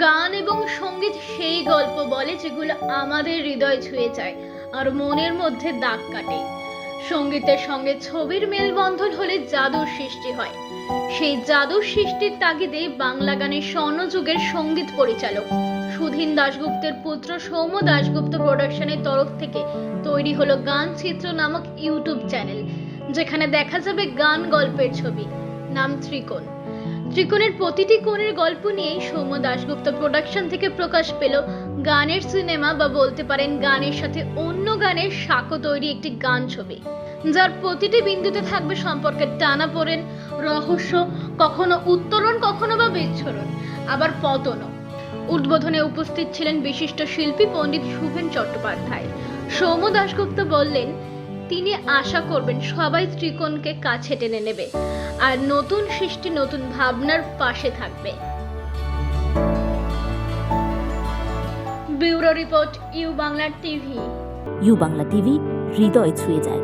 গান এবং সংগীত সেই গল্প বলে যেগুলো আমাদের হৃদয় ছুঁয়ে যায় আর মনের মধ্যে দাগ কাটে। সঙ্গীতের সঙ্গে ছবির মেলবন্ধন হলে জাদুর সৃষ্টি হয়। সেই জাদুর সৃষ্টির তাগিদে বাংলা গানের স্বর্ণযুগের সংগীত পরিচালক সুধীন দাশগুপ্তের পুত্র সৌম্য দাশগুপ্ত প্রোডাকশনের তরফ থেকে তৈরি হলো গান চিত্র নামক ইউটিউব চ্যানেল, যেখানে দেখা যাবে গান গল্পের ছবি। নাম ত্রিকোণ। ত্রিকোণের প্রতিটি কোণের গল্প নিয়েই সৌম্য দাশগুপ্ত প্রোডাকশন থেকে প্রকাশ পেল। গানের সিনেমা বা বলতে পারেন গানের সাথে অন্য গানের সাঁকো তৈরি একটি গান ছবি, যার প্রতিটি বিন্দুতে থাকবে সম্পর্কের টানা পড়েন রহস্য, কখনো উত্তরণ, কখনো বা বিচ্ছরণ, আবার পতনও। উদ্বোধনে উপস্থিত ছিলেন বিশিষ্ট শিল্পী পণ্ডিত শুভেন চট্টোপাধ্যায়। সৌম্য দাশগুপ্ত বললেন তিনি আশা করবেন সবাই ত্রিকোণকে কাছে টেনে নেবে। আর নতুন সৃষ্টি, নতুন ভাবনার পাশে থাকবে। Bureau report, U Bangla TV. U Bangla TV, হৃদয় ছুঁয়ে যায়।